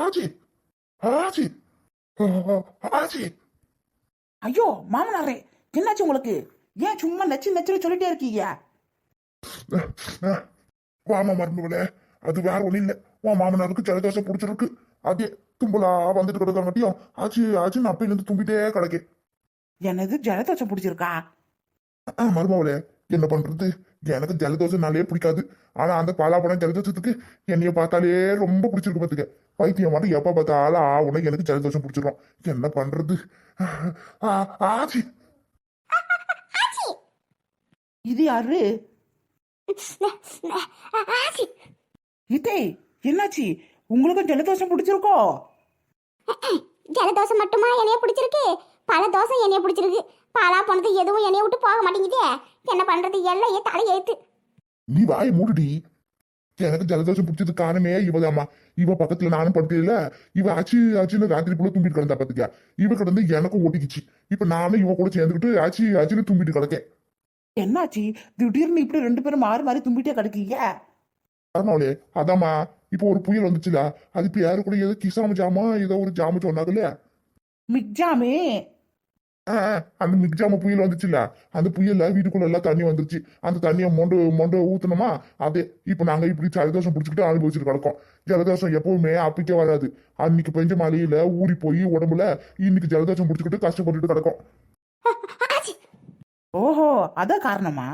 ஆச்சி ஆச்சி ஆச்சி ஐயோ மாமனாரே என்னாச்சு உங்களுக்கு? ஏன் சும்மா நச்சு நச்சுன்னு சொல்லிட்டே இருக்கீங்க? வாமா மருந்துகளே அது வேற ஒண்ணும் இல்ல. உன் மாமனாருக்கு ஜலதோஷம் பிடிச்சிருக்கு. அதே தும்பலா வந்துட்டு கிடக்காங்கட்டியும் ஆச்சு ஆச்சு நான் அப்பையில இருந்து தும்பிட்டே கிடக்கேன். என்னது ஜலதோஷம் பிடிச்சிருக்கா? மருமவளே என்ன பண்றது? எனக்கு ஜலதோஷம்னாலே பிடிக்காது. ஆனா அந்த பாலாப்பழம் ஜலதோஷத்துக்கு என்னைய பார்த்தாலே ரொம்ப பிடிச்சிருக்கு பாத்துக்க. பைத்தியம் மட்டும் எப்ப பார்த்தாலும் ஆ உனக்கு எனக்கு ஜலதோஷம் பிடிச்சிரும். என்ன பண்றது? ஆ, ஆச்சி இது யாரு? ஆச்சி இதே என்னாச்சு? உங்களுக்கும் ஜலதோஷம் பிடிச்சிருக்கோ? ஜலதோசை மட்டுமா என்னைய பிடிச்சிருக்கு? பல தோசை என்னைய பிடிச்சிருக்கு? பாலா போனது எதுவும் என்னைய விட்டு போக மாட்டேங்குதே. என்ன பண்றது? எல்லையே தலை ஏத்து நீ வாயை மூடுடி. எனக்கு ஜலதோஷம் பிடிச்சது காரணமே இவதாம்மா. இவ பக்கத்துல நானும் படுக்கையில இவ ஆச்சு ஆச்சுன்னு ராத்திரி போல தும்பிட்டு கிடந்தா பாத்துக்க. இவ கிடந்து எனக்கும் ஒட்டிக்கிச்சு. இப்ப நானும் இவ கூட சேர்ந்துக்கிட்டு ஆச்சு ஆச்சுன்னு தும்பிட்டு கிடக்கேன். என்னாச்சு? திடீர்னு இப்படி ரெண்டு பேரும் மாறி மாறி தும்பிட்டே கிடக்கீங்க? பரவாயில்லையே அதாம்மா. இப்போ ஒரு புயல் வந்துச்சுல. அது இப்ப யாரு கூட ஏதோ கிசாம ஜாமா ஏதோ ஒரு ஜாம சொன்னாங்கல்ல. மிக்ஜாமே அந்த மிக்ஜாம புயல் வந்துச்சுல அந்த புயல்ல வீட்டுக்குள்ள எல்லாம் தண்ணி வந்துருச்சு அந்த தண்ணியை மொண்டு மொண்டு ஊத்துனோமா அதே இப்ப நாங்க இப்படி ஜலதோஷம் பிடிச்சிக்கிட்டு அனுபவிச்சுட்டு கிடக்கோம் ஜலதோஷம் எப்பவுமே அப்பிக்க வராது அன்னைக்கு பெஞ்ச மழையில ஊறி போய் உடம்புல இன்னைக்கு ஜலதோஷம் பிடிச்சிக்கிட்டு கஷ்டப்பட்டுட்டு கிடக்கும் ஓஹோ அதான் காரணமா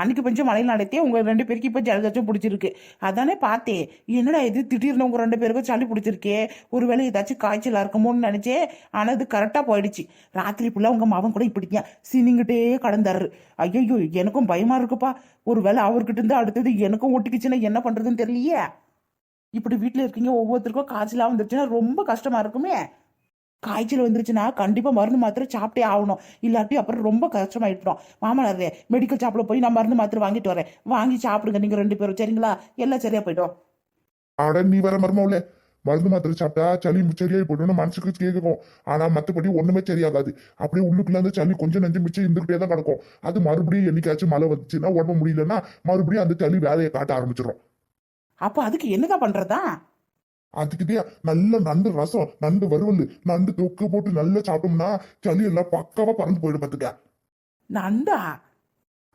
அன்னைக்கு கொஞ்சம் மலையில் நடத்தே உங்க ரெண்டு பேருக்கு இப்போ ஜலதோஷம் பிடிச்சிருக்கு. அதானே பார்த்தேன் என்னடா இது? திடீர்னு உங்க ரெண்டு பேருக்கும் சளி பிடிச்சிருக்கே. ஒருவேளை ஏதாச்சும் காய்ச்சலா இருக்குமோன்னு நினச்சேன். ஆனா அது கரெக்டா போயிடுச்சு. ராத்திரி ஃபுல்லா உங்க மாவன் கூட இப்படிங்க சினிங்கிட்டே கடந்தாரு. ஐயோ எனக்கும் பயமா இருக்குப்பா. ஒருவேளை அவர்கிட்ட இருந்து அடுத்தது எனக்கும் ஒட்டிக்குச்சுன்னா என்ன பண்றதுன்னு தெரியலையே. இப்படி வீட்டில் இருக்கீங்க ஒவ்வொருத்தருக்கும் காய்ச்சலா வந்துருச்சுன்னா ரொம்ப கஷ்டமா இருக்குமே. காய்ச்சல் வந்துருச்சுன்னா கண்டிப்பா மருந்து மாத்திரை சாப்பிட்டே ஆகணும். இல்லாட்டி அப்புறம் ரொம்ப கஷ்டமாயிட்டோம் மாமனாரே மெடிக்கல் ஷாப்ல போய் நான் மருந்து மாத்திரை வாங்கிட்டு வரேன். வாங்கி சாப்பிடுங்க நீங்க ரெண்டு பேரும். சரிங்களா? எல்லாம் சரியா போயிட்டோம் அட நீ வர மர்மவுல மருந்து மாத்திரை சாப்பிட்டா சளி சரியாயி போயிடும்னு மனசுக்கு கேட்கும். ஆனா மத்தபடி ஒண்ணுமே சரியாகாது. அப்படியே உள்ளுக்குள்ள இருந்து சளி கொஞ்சம் நஞ்சு மிச்சம் இருந்துகிட்டே தான் கிடக்கும். அது மறுபடியும் என்னைக்காச்சும் மழை வந்துச்சுன்னா உடம்பு முடியலன்னா மறுபடியும் அந்த சளி வேலையை காட்ட ஆரம்பிச்சிடும். அப்ப அதுக்கு என்னதான் பண்றதா? அதுக்கிட்டே நல்ல நண்டு ரசம் நண்டு வறுவல் நண்டு தொக்கு போட்டு நல்லா சாப்பிட்டோம்னா சளி எல்லாம் பக்காவா பறந்து போயிடும் பாத்துக்க. நண்டா?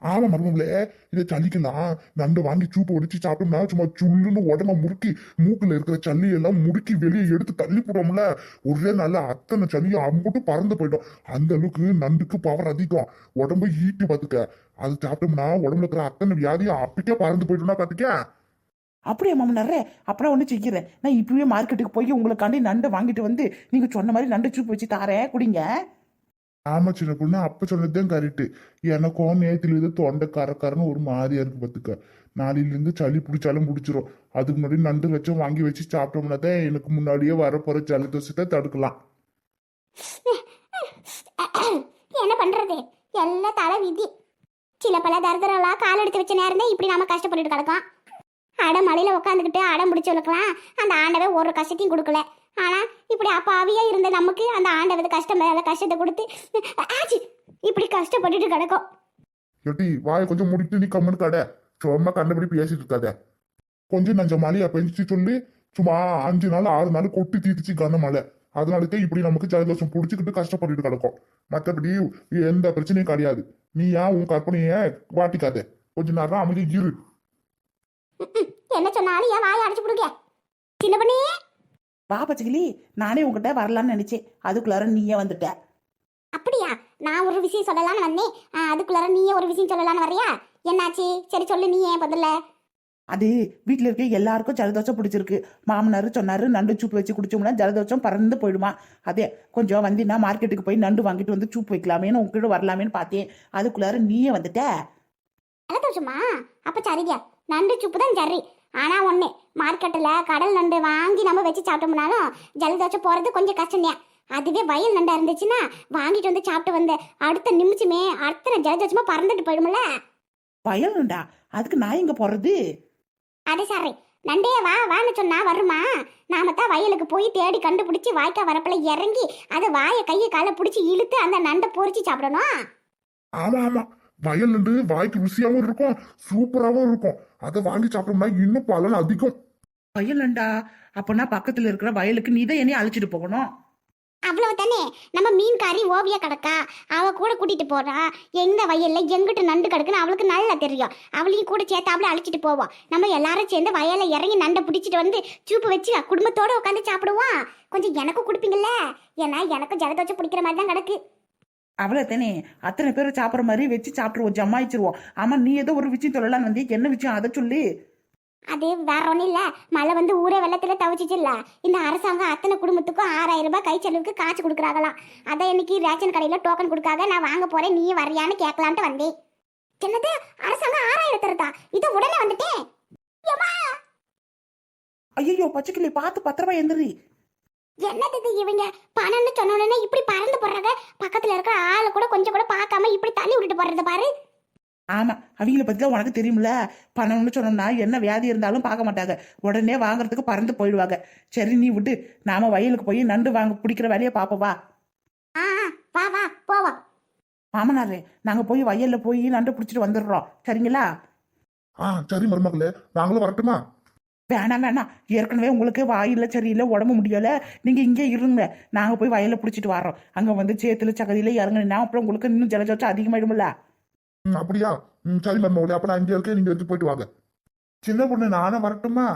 ஆமா மர்மம்ல இதை சளிக்கலாம். நண்டு வாங்கி சூப்பு ஒடிச்சு சாப்பிட்டோம்னா சும்மா சுள்ளுன்னு உடம்ப முறுக்கி மூக்குல இருக்கிற சளி எல்லாம் முறுக்கி வெளியே எடுத்து தள்ளி போடுவோம்ல. ஒரே நல்ல அத்தனை சளியும் அம்புட்டு பறந்து போயிடும். அந்த அளவுக்கு நண்டுக்கு பவர் அதிகம். உடம்ப ஈட்டு பாத்துக்க. அது சாப்பிட்டோம்னா உடம்புல இருக்கிற அத்தனை வியாதியும் அப்பக்கே பறந்து போயிட்டோம்னா பாத்துக்க. அப்படியே மாமனாரே அப்புறம் ஒண்ணு செய்கிறேன் நான் இப்பவே மார்க்கெட்டுக்கு போய் உங்களுக்காண்டி நண்டை வாங்கிட்டு வந்து நீங்க சொன்ன மாதிரி நண்டு சூப் வச்சு தாரேன் குடிங்க. ஆமா சின்ன பொண்ணு அப்ப சொன்னதுதான் கரெக்ட் எனக்கும் நேத்துல இது தொண்டை கரக்கரன்னு ஒரு மாதிரியா இருக்கு பாத்துக்க. நாளையில இருந்து சளி பிடிச்சாலும் பிடிச்சிரும் அதுக்கு முன்னாடி நண்டு வச்சும் வாங்கி வச்சு சாப்பிட்டோம்னா தான் எனக்கு முன்னாடியே வரப்போற ஜலதோஷத்தை தடுக்கலாம். என்ன பண்றது? எல்லாம் தலை விதி. சில பல தரதரெல்லாம் கால் எடுத்து வச்ச நேரம் தான் இப்படி நாம கஷ்டப்பட்டுட்டு கிடக்கோம். அடை மலையில் உட்காந்துக்கிட்டு அடம் பிடிச்சவளுக்கெல்லாம் அந்த ஆண்டவை ஒரு கஷ்டத்தையும் கொடுக்கல. ஆனால் இப்படி அப்பாவியாக இருந்த நமக்கு அந்த ஆண்டவது கஷ்டம் மேல கஷ்டத்தை கொடுத்து ஆச்சி இப்படி கஷ்டப்பட்டுட்டு கிடக்கும். எட்டி வாயை கொஞ்சம் முடிட்டு நீ கம்முன்னு கடை. சும்மா கண்டபடி பேசிட்டு இருக்காத. கொஞ்சம் நஞ்ச மழையை பெஞ்சிச்சு சொல்லி சும்மா அஞ்சு நாள் ஆறு நாள் கொட்டி தீர்த்துச்சு கன மழை அதனாலதான் இப்படி நமக்கு ஜலதோஷம் பிடிச்சிக்கிட்டு கஷ்டப்பட்டுட்டு கிடக்கும். மற்றபடி எந்த பிரச்சனையும் கிடையாது. நீ ஏன் உன் கற்பனையை வாட்டிக்காத? கொஞ்ச நேரம் அமைதி இரு. என்ன சொன்னாலும் ஏன் வாயை அடைச்சு கொடுக்க சின்ன பண்ணி. வா பச்சைக்கிளி நானே உங்ககிட்ட வரலான்னு நினைச்சேன். அதுக்குள்ளார நீயே வந்துட்ட. அப்படியா? நான் ஒரு விஷயம் சொல்லலாம்னு வந்தேன். அதுக்குள்ளார நீயே ஒரு விஷயம் சொல்லலாம்னு வர்றியா? என்னாச்சு? சரி சொல்லு நீ ஏன் பதில்ல? அது வீட்டில் இருக்க எல்லாருக்கும் ஜலதோஷம் பிடிச்சிருக்கு. மாமனார் சொன்னாரு நண்டு சூப்பு வச்சு குடிச்சோம்னா ஜலதோஷம் பறந்து போயிடுமா. அதே கொஞ்சம் வந்தீங்கன்னா மார்க்கெட்டுக்கு போய் நண்டு வாங்கிட்டு வந்து சூப்பு வைக்கலாமேன்னு உங்ககிட்ட வரலாமேன்னு பார்த்தேன். அதுக்குள்ளார நீயே வந்துட்ட. ஜலதோஷமா? அப்ப சரிங்க. நண்டு சுப்பு தான் சரி ஆனா ஒண்ணு மார்க்கெட்ல கடல் நண்டு வாங்கி நம்ம வச்சு சாப்பிட்டோம்னாலும் ஜலதோஷம் போறது கொஞ்சம் கஷ்டம்தான். அதுவே வயல் நண்டா இருந்துச்சுன்னா வாங்கிட்டு வந்து சாப்பிட்டு வந்த அடுத்த நிமிஷமே அத்தனை ஜலதோஷமா பறந்துட்டு போயிடும்ல. வயல் நண்டா? அதுக்கு நான் எங்க போறது? அது சரி. நண்டே வா வான்னு சொன்னா வருமா? நாம தான் வயலுக்கு போய் தேடி கண்டுபிடிச்சு வாய்க்கா வரப்புல இறங்கி அதை வாயை கையை காலை பிடிச்சி இழுத்து அந்த நண்டை பொரிச்சு சாப்பிடணும். ஆமா ஆமா. வயல் நண்டு வாய்க்கு ருசியாவும் இருக்கும் சூப்பராவும் இருக்கும். அதை வாங்கி சாப்பிட்டோம்னா இன்னும் பலன் அதிகம். வயலண்டா அப்பனா பக்கத்துல இருக்கிற வயலுக்கு நீ தான் என்னைய அழைச்சிட்டு போகணும். அவ்வளவு தானே நம்ம மீன்காரி ஓவியா கிடக்கா அவ கூட கூட்டிட்டு போறா. எந்த வயல்ல எங்கிட்ட நண்டு கிடக்குன்னு அவளுக்கு நல்லா தெரியும். அவளையும் கூட சேர்த்து அவளை அழைச்சிட்டு போவோம். நம்ம எல்லாரும் சேர்ந்து வயல்ல இறங்கி நண்டை பிடிச்சிட்டு வந்து சூப்பு வச்சு குடும்பத்தோட உட்காந்து சாப்பிடுவோம். கொஞ்சம் எனக்கும் கொடுப்பீங்கல்ல? ஏன்னா எனக்கும் ஜலதோஷம் பிடிக்கிற மாதிரி தான் கிடக்கு. அவ்வளோ தானே அத்தனை பேர் சாப்பிட்ற மாதிரி வச்சு சாப்பிட்டுருவோம் ஜமாயிச்சிருவோம். ஆமா நீ ஏதோ ஒரு விஷயம் சொல்லலாம் வந்து என்ன விஷயம்? அதை சொல்லி. அது வேற ஒன்றும் இல்லை. மழை வந்து ஊரே வெள்ளத்தில் தவிச்சிச்சுல்ல. இந்த அரசாங்கம் அத்தனை குடும்பத்துக்கும் ஆறாயிரம் ரூபாய் கை செலவுக்கு காசு கொடுக்குறாங்களாம் அதை இன்னைக்கு ரேஷன் கடையில் டோக்கன் கொடுக்காக நான் வாங்க போறேன் நீ வரியான்னு கேட்கலான்ட்டு வந்தேன். என்னது? அரசாங்கம் ஆறாயிரம் தருதா? இது உடனே வந்துட்டேன். ஐயோ பச்சைக்கிளி பார்த்து பத்திரமா எந்திரி. என்னது இவங்க? பணம்னு சொன்ன உடனே இப்படி பறந்து போடுறாங்க பக்கத்துல இருக்கிற ஆளை கூட கொஞ்சம் கூட பார்க்காம இப்படி தள்ளி விட்டுட்டு போறது பாரு. ஆமா அவங்கள பத்தி தான் உனக்கு தெரியும்ல? பணம்னு சொன்னோம்னா என்ன வியாதி இருந்தாலும் பார்க்க மாட்டாங்க. உடனே வாங்குறதுக்கு பறந்து போயிடுவாங்க. சரி நீ விட்டு. நாம வயலுக்கு போய் நண்டு வாங்க பிடிக்கிற வேலையை பார்ப்போம் வா. வா வா போவோம் மாமனாரே நாங்க போய் வயல்ல போய் நண்டு பிடிச்சிட்டு வந்துடுறோம். சரிங்களா? ஆ சரி மருமகளே. நாங்களும் வரட்டுமா? வேணாம் வேணாம். ஏற்கனவே உங்களுக்கு வாயில சரியில்லை உடம்பு முடியல. நீங்க இங்கே இருங்க. நாங்க போய் வயல்ல பிடிச்சிட்டு வரோம் அங்க வந்து சேத்துல சகதியில இறங்குனா அப்புறம் உங்களுக்கு இன்னும் ஜலஜோச்சம் அதிகமாயிடும்ல? அப்படியா? சரி மருமகளே. அப்ப நான் இங்க இருக்கேன். நீங்க எடுத்து போயிட்டு வாங்க. சின்ன பொண்ணு நானும் வரட்டுமா?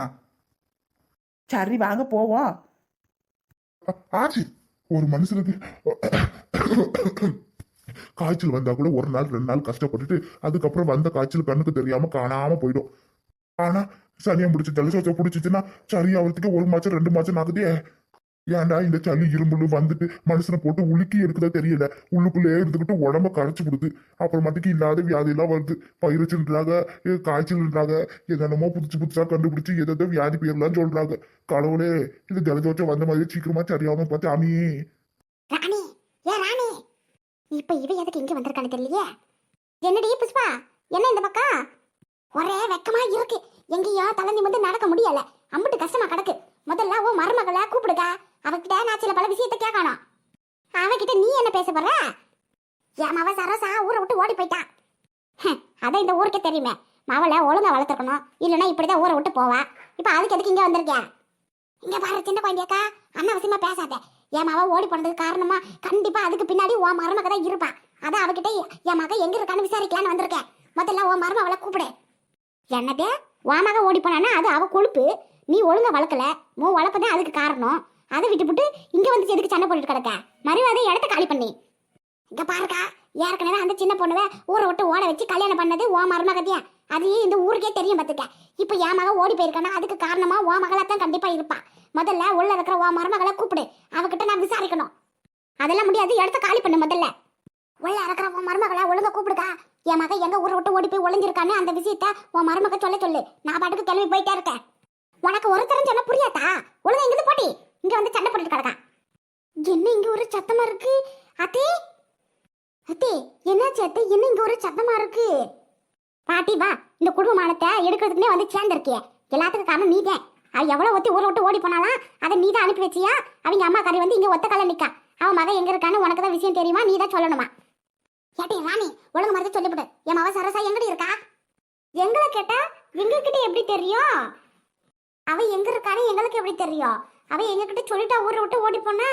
சரி வாங்க போவோம். ஆச்சு. ஒரு மனுஷனுக்கு காய்ச்சல் வந்தா கூட ஒரு நாள் ரெண்டு நாள் கஷ்டப்பட்டுட்டு அதுக்கப்புறம் வந்த காய்ச்சல் கண்ணுக்கு தெரியாம காணாம போயிடும். ஆனா சனியா பிடிச்சி ஜலசோச்சம் பிடிச்சிச்சுன்னா சளி ஆகிறதுக்கு ஒரு மாசம் ரெண்டு மாதம் ஆகுதே. ஏன்டா இந்த சளி இரும்புல வந்துட்டு மனுஷனை போட்டு உலுக்கி எடுக்கதா தெரியல. உள்ளுக்குள்ளேயே இருந்துகிட்டு உடம்ப கரைச்சு கொடுத்து அப்புறமாட்டுக்கு இல்லாத வியாதி எல்லாம் வருது பயிருச்சுன்றாங்க ஏ, காய்ச்சல்ன்றாங்க என்னென்னமோ புதுசு புதுசா கண்டுபிடிச்சு எதோ வியாதி பேர்லாம் சொல்றாங்க. கடவுளே இந்த ஜலதோஷம் வந்த மாதிரி சீக்கிரமா சரியாம பார்த்து அமி ராணி ஏ ராணி. இப்ப இவ எதுக்கு இங்க வந்திருக்கான்னு தெரியலையே? என்னடி புஷ்பா என்ன இந்த பக்கம்? ஒரே வெக்கமா இருக்கு. எங்கேயோ தலை வந்து நடக்க முடியல. அம்பிட்டு கஷ்டமா கிடக்கு. முதல்ல ஓ மருமகளை கூப்பிடுங்க அவகிட்ட நான் சில பல விஷயத்த கேட்கணும். அவகிட்ட நீ என்ன பேச போற? என் மவ சரசா ஊரை விட்டு ஓடி போயிட்டா. அதான் இந்த ஊருக்கே தெரியுமே. மவளை ஒழுங்கா வளர்த்துக்கணும் இல்லைன்னா இப்படிதான் ஊரை விட்டு போவா. இப்போ அதுக்கு எதுக்கு இங்கே வந்திருக்கேன் இங்க பாரு சின்ன குழந்தையாக்கா அனாவசியமா பேசாத. என் மவ ஓடி போனதுக்கு காரணமா கண்டிப்பா அதுக்கு பின்னாடி உன் மருமக தான் இருப்பா. அதான் அவகிட்ட என் மக எங்க இருக்கான்னு விசாரிக்கலான்னு வந்திருக்கேன். முதல்ல உன் மருமகளை கூப்பிடு. என்னதே? வாமாக மக ஓடி போனான்னா அது அவ கொழுப்பு. நீ ஒழுங்கா வளர்க்கல. உன் வளர்ப்பு தான் அதுக்கு காரணம். அதை விட்டுப்புட்டு இங்க வந்து எதுக்கு சண்டை போட்டுட்டு கிடக்க? மறுவாதே இடத்த காலி பண்ணி. இங்க பாருக்கா ஏற்கனவே அந்த சின்ன பொண்ணுவ ஊரை விட்டு ஓட வச்சு கல்யாணம் பண்ணது ஓ மருமகத்தியா? அது இந்த ஊருக்கே தெரியும் பார்த்துக்க. இப்போ என் மக ஓடி போயிருக்கானா அதுக்கு காரணமா ஓ மகளா தான் கண்டிப்பா இருப்பா. முதல்ல உள்ள இருக்கிற ஓ மருமகளை கூப்பிடு. அவகிட்ட நான் விசாரிக்கணும். அதெல்லாம் முடியாது இடத்த காலி பண்ணு முதல்ல. உள்ள இருக்கிற உன் மருமகளை ஒழுங்க கூப்பிடுக்கா. என் மகன் எங்க ஊரை விட்டு ஓடி போய் ஒளிஞ்சிருக்கான்னு அந்த விஷயத்த உன் மருமக சொல்ல சொல்லு. நான் பாட்டுக்கு கிளம்பி போயிட்டே இருக்கேன். உனக்கு ஒருத்தரும் சொன்னா புரியாதா? ஒழுங்கா இங்கிருந்து போட்டி. இங்க வந்து சண்டை போட்டுட்டு கிடக்கான் என்ன இங்க ஒரு சத்தமா இருக்கு? அத்தே. அத்தே என்னாச்சு அத்தை? என்ன இங்க ஒரு சத்தமா இருக்கு? பாட்டி வா. இந்த குடும்பமானத்தை எடுக்கிறதுக்குனே வந்து சேர்ந்திருக்கிய. எல்லாத்துக்கும் காரணம் நீ தான் அவ எவ்வளவு ஒத்தி ஊரை விட்டு ஓடி போனாலாம் அதை நீ தான் அனுப்பி வச்சியா? அவங்க அம்மா கறி வந்து இங்க ஒத்த கால நிக்கா. அவன் மகன் எங்க இருக்கான்னு உனக்கு தான் விஷயம் தெரியுமா? நீ தான் சொல்லணுமா? ஏட்டி ராணி ஒழுங்கு மருந்து சொல்லிவிடு. என் மவ சரசா எங்கடி இருக்கா? எங்களை கேட்டா எங்ககிட்ட எப்படி தெரியும்? அவ எங்க இருக்கான்னு எங்களுக்கு எப்படி தெரியும்? அவ எங்ககிட்ட சொல்லிட்டா ஊரை விட்டு ஓடி போனா?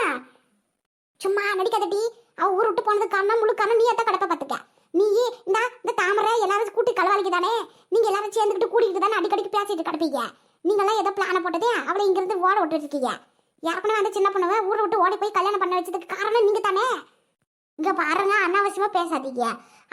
சும்மா நடிக்காதடி அவ ஊர் விட்டு போனதுக்கு காரணம் முழு காரணம் நீ எத்த கடப்ப பாத்துக்க நீ இந்த இந்த தாமரை எல்லாரும் கூட்டி கலவாளிக்கு தானே? நீங்க எல்லாரும் சேர்ந்துக்கிட்டு கூட்டிக்கிட்டு தானே அடிக்கடிக்கு பேசிட்டு கிடப்பீங்க? நீங்களாம் ஏதோ பிளான போட்டதே அவளை இங்கிருந்து ஓட விட்டு இருக்கீங்க. ஏற்கனவே அந்த சின்ன பொண்ணவை ஊரை விட்டு ஓடி போய் கல்யாணம் பண்ண வச்சதுக்கு காரணம் நீங்க தானே இங்க பாருங்க அனாவசியமா பேசாதீங்க.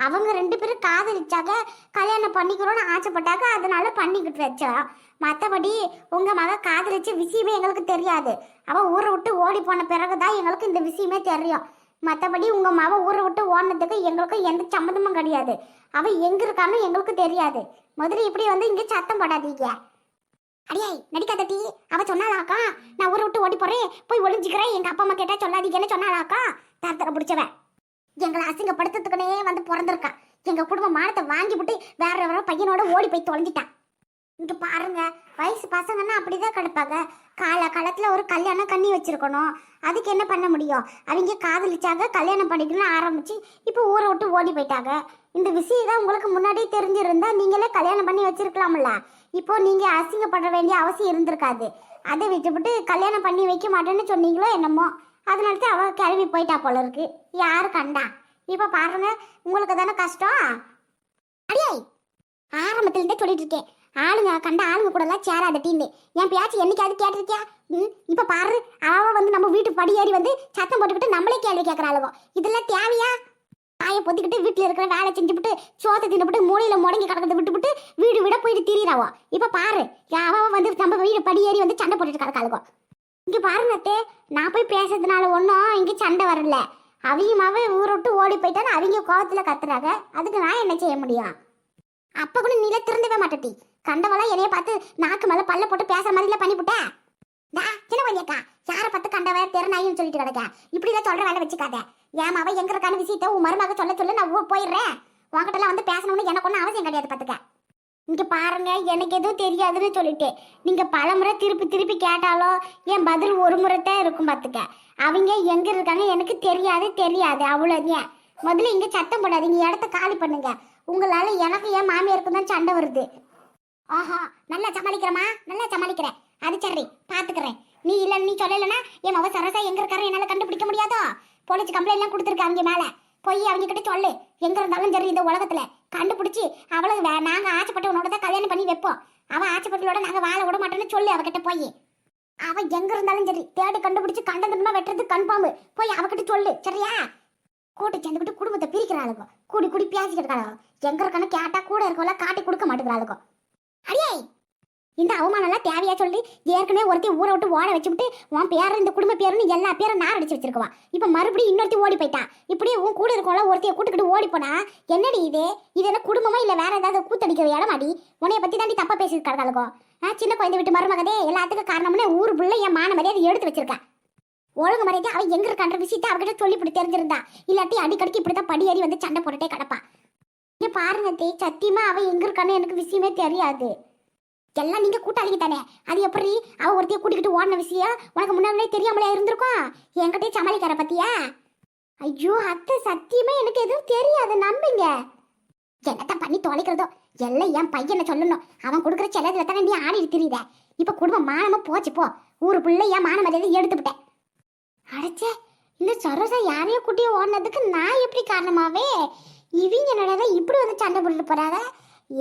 அவங்க ரெண்டு பேரும் காதலிச்சாக கல்யாணம் பண்ணிக்கிறோம்னு ஆசைப்பட்டாக்க அதனால பண்ணிக்கிட்டு வச்சோம் மற்றபடி உங்க மக காதலிச்ச விஷயமே எங்களுக்கு தெரியாது. அவ ஊரை விட்டு ஓடி போன பிறகுதான் எங்களுக்கு இந்த விஷயமே தெரியும். மற்றபடி உங்க மக ஊரை விட்டு ஓடினதுக்கு எங்களுக்கு எந்த சம்மந்தமும் கிடையாது. அவ எங்க இருக்கான்னு எங்களுக்கு தெரியாது. முதல்ல இப்படி வந்து இங்க சத்தம் போடாதீங்க. அடியே நடிக்காதட்டி அவ சொன்னாலாக்கா நான் ஊரை விட்டு ஓடி போறேன் போய் ஒளிஞ்சுக்கிறேன். எங்க அப்பா அம்மா கேட்டா சொல்லாதீங்கன்னு சொன்னாலாக்கா தரத்தர பிடிச்சவன் எங்களை அசிங்கப்படுத்துறதுக்குனே வந்து பிறந்திருக்கான் எங்கள் குடும்ப மானத்தை வாங்கி விட்டு வேற வேற பையனோட ஓடி போய் தொலைஞ்சிட்டான் இங்கே பாருங்க வயசு பசங்கன்னா அப்படிதான் கிடப்பாங்க. கால காலத்தில் ஒரு கல்யாணம் கண்ணி வச்சிருக்கணும். அதுக்கு என்ன பண்ண முடியும்? அவங்க காதலிச்சாங்க கல்யாணம் பண்ணிக்கணும்னு ஆரம்பிச்சு இப்போ ஊரை விட்டு ஓடி போயிட்டாங்க. இந்த விஷயம் தான் உங்களுக்கு முன்னாடியே தெரிஞ்சிருந்தா நீங்களே கல்யாணம் பண்ணி வச்சிருக்கலாம்ல. இப்போ நீங்க அசிங்கப்பட வேண்டிய அவசியம் இருந்திருக்காது. அதை விட்டுவிட்டு கல்யாணம் பண்ணி வைக்க மாட்டேன்னு சொன்னீங்களோ என்னமோ. அதனால தான் அவள் கிளம்பி போயிட்டா போல இருக்கு. யாரு கண்டா? இப்போ பாருங்க உங்களுக்கு தானே கஷ்டம்? அடியாய் ஆரம்பத்துல இருந்தே சொல்லிட்டு இருக்கேன். ஆளுங்க கண்ட ஆளுங்க கூட எல்லாம் சேராத டீன்னு என் பேச்சு என்னைக்காவது கேட்டிருக்கியா? ம் இப்போ பாரு அவ வந்து நம்ம வீட்டு படி ஏறி வந்து சத்தம் போட்டுக்கிட்டு நம்மளே கேள்வி கேட்கறாளுவோ இதெல்லாம் தேவையா? தாயை பொத்திக்கிட்டு வீட்டுல இருக்கிற வேலை செஞ்சுவிட்டு சோத்தை தின்னுபிட்டு மூலையில முடங்கி கிடக்கிறத விட்டுவிட்டு வீடு விட போயிட்டு திரியிறாவோ? இப்ப பாரு அவ வந்து நம்ம வீடு படி ஏறி வந்து சண்டை போட்டுட்டு கிடக்காளுவோ இங்க பாருங்க அத்தே நான் போய் பேசுறதுனால ஒன்றும் இங்க சண்டை வரல. அவியமாவே ஊரை விட்டு ஓடி போயிட்டான்னு அவங்க கோவத்துல கத்துறாங்க. அதுக்கு நான் என்ன செய்ய முடியும்? அப்ப கூட நீல திருந்தவே மாட்டேட்டி கண்டவளா என்னைய பார்த்து நாக்கு மேல பல்ல போட்டு பேசுற மாதிரிலாம் பண்ணிவிட்டேன் டா சின்ன பையக்கா யாரை பார்த்து கண்டவ திறனாயின்னு சொல்லிட்டு கிடக்க? இப்படி தான் சொல்ற வேலை வச்சுக்காத. ஏன் அவ எங்க இருக்கான விஷயத்த உன் மருமக சொல்ல சொல்ல நான் ஊர் போயிடுறேன். உங்ககிட்ட வந்து பேசணும்னு எனக்கு ஒன்றும் அவசியம் கிடையாது பார்த்துக்க இங்க பாருங்க எனக்கு எதுவும் தெரியாதுன்னு சொல்லிட்டு. நீங்க பலமுறை திருப்பி திருப்பி கேட்டாலும் என் பதில் ஒரு முறை தான் இருக்கும் பார்த்துக்க அவங்க எங்க இருக்காங்க எனக்கு தெரியாது தெரியாது. அவ்வளோதான் முதல்ல இங்க சத்தம் போடாதீங்க இடத்த காலி பண்ணுங்க. உங்களால எனக்கு என் மாமியாருக்கு தான் சண்டை வருது. ஆஹா நல்லா சமாளிக்கிறமா நல்லா சமாளிக்கிறேன். அது சரி பாத்துக்கிறேன். நீ இல்லை நீ சொல்லலைன்னா என் மவ சரசா எங்க இருக்காரு என்னால கண்டுபிடிக்க முடியாதோ? போலீஸ் கம்ப்ளைண்ட் எல்லாம் கொடுத்துருக்க மேல. போய் அவங்க கிட்ட சொல்லு. எங்க இருந்தாலும் சரி இந்த உலகத்துல. கண்டுபிடிச்சி அவளுக்கு வே- நாங்க ஆசைப்பட்டவனோட தான் கல்யாணம் பண்ணி வைப்போம். அவ ஆசைப்பட்டவளோட நாங்க வாழ விட மாட்டோம்னு சொல்லு அவகிட்ட போய். அவ எங்க இருந்தாலும் சரி தேடி கண்டுபிடிச்சு கண்டந்தனமா வெட்டுறது கன்ஃபார்ம் போய் அவகிட்ட சொல்லு சரியா? கூட்டு சேர்ந்துக்கிட்டு குடும்பத்தை பிரிக்கிறாளுக்கும் கூடி கூடி பேசிக்கிட்டு இருக்காளுங்க. எங்க இருக்கான்னு கேட்டா கூட இருக்கவள காட்டி கொடுக்க மாட்டேங்கிறாளுக்கும் அடியே! இந்த அவமானம்லாம் தேவையா சொல்லி ஏற்கனவே ஒருத்தி ஊரை விட்டு ஓட வச்சுவிட்டு உன் பேர் இந்த குடும்ப பேருன்னு எல்லா பேரும் நார் அடிச்சு வச்சிருக்கவா. இப்போ மறுபடியும் இன்னொருத்தி ஓடி போயிட்டான் இப்படி உன் கூட இருக்கவள ஒருத்தைய கூட்டுக்கிட்டு ஓடி போனா என்னடி இது? இது என்ன குடும்பமா இல்லை வேற ஏதாவது கூத்தடிக்கிற இடமாடி? உன்னைய பத்தி தாண்டி தப்பா பேசிட்டு கிடக்காளுக்கோ ஆ சின்ன குழந்தை விட்டு மருமகதே எல்லாத்துக்கும் காரணம்னு ஊர் புள்ள என் மான மரியாதை எடுத்து வச்சிருக்கேன் ஒழுங்கு மரியாதை அவன் எங்க இருக்கான்ற விஷயத்தை அவகிட்ட சொல்லி இப்படி தெரிஞ்சிருந்தா. இல்லாட்டி அடிக்கடிக்கு இப்படிதான் படி ஏறி வந்து சண்டை போட்டுட்டே கிடப்பா. இங்க பாருங்க தே சத்தியமா அவன் எங்க இருக்கான்னு எனக்கு விஷயமே தெரியாது. எல்லாம் நீங்க கூட்டாளிங்க தானே? அது எப்படி? அவ ஒருத்தைய கூட்டிக்கிட்டு ஓடின விஷயம் உனக்கு முன்னாடியே தெரியாமலே இருந்திருக்கும்? என்கிட்டயே சமாளிக்கிற பத்தியா? ஐயோ அத்தை சத்தியமே எனக்கு எதுவும் தெரியாது. நம்புங்க. என்னத்தான் பண்ணி தொலைக்கிறதோ? எல்லாம் என் பையனை சொல்லணும். அவன் கொடுக்குற செலவுல தானே நீ ஆடி தெரியுத இப்ப குடும்பம் மானமா போச்சு போ. ஊரு பிள்ளை என் மான மரியாதை எடுத்துவிட்டேன் அடைச்சே இந்த சரோசா யாரையோ குட்டியோ ஓடினதுக்கு நான் எப்படி காரணமாவே? இவங்க என்னடா இப்படி வந்து சண்டை போட்டுட்டு போறாங்க?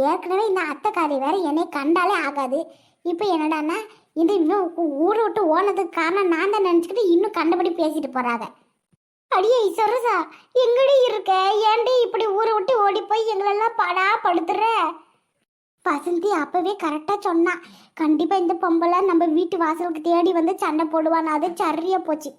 ஏற்கனவே இந்த அத்தைக்காரி வேற என்னை கண்டாலே ஆகாது. இப்போ என்னடான்னா இந்த இன்னும் ஊரை விட்டு ஓனதுக்கு காரணம் நான் தான் நினச்சிக்கிட்டு இன்னும் கண்டபடி பேசிட்டு போறாங்க. அடியே சொரசா எங்கடி இருக்க? ஏன்டி இப்படி ஊரை விட்டு ஓடி போய் எங்களெல்லாம் படா படுத்துற? வசந்தி அப்பவே கரெக்டா சொன்னா கண்டிப்பா இந்த பொம்பளை நம்ம வீட்டு வாசலுக்கு தேடி வந்து சண்டை போடுவான் அது சரியா போச்சு.